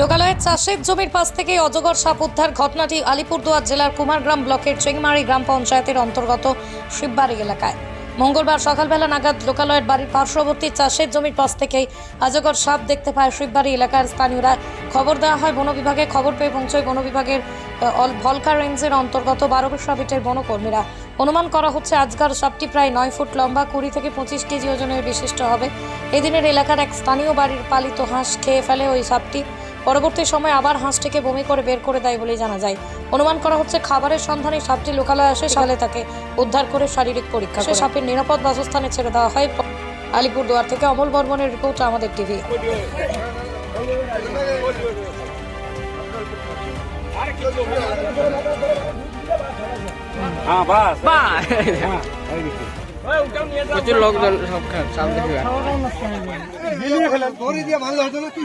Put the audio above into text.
লোকালয়ের চাষের জমির পাশ থেকে অজগর সাপ উদ্ধার ঘটনাটি আলিপুরদুয়ার জেলার কুমারগ্রাম ব্লকের চেংমারি গ্রাম পঞ্চায়েতের অন্তর্গত শিববাড়ি এলাকায়। মঙ্গলবার সকালবেলা নাগাদ লোকালয়ের বাড়ির পার্শ্ববর্তী চাষের জমির পাশ থেকেই আজগর সাপ দেখতে পায় শিববাড়ি এলাকার স্থানীয়রা। খবর দেওয়া হয়, বন বিভাগে খবর পেয়ে পৌঁছয় বন বিভাগের ভলকা রেঞ্জের অন্তর্গত বারো বিটের বনকর্মীরা। অনুমান করা হচ্ছে আজকার সাপটি প্রায় নয় ফুট লম্বা, কুড়ি থেকে পঁচিশ কেজি ওজনের বিশিষ্ট হবে। এদিনের এলাকার এক স্থানীয় বাড়ির পালিত হাঁস খেয়ে ফেলে ওই সাপটি। পরবর্তী সময় আবার হাঁসটিকে বমি করে বের করে দেয় বলে জানা যায়। অনুমান করা হচ্ছে খাবারের সন্ধানে সাপটি লোকালয়ে আসে সালে তাকে উদ্ধার করে শারীরিক পরীক্ষা সে সাপের নিরাপদ বাসস্থানে ছেড়ে দেওয়া হয়। আলিপুরদুয়ার থেকে অমল বর্মনের রিপোর্ট আমাদের টিভি। হ্যাঁ হ্যাঁ প্রচুর লোকজন সব খা- সাপ দেখবে দিয়ে ভালো হতো না কি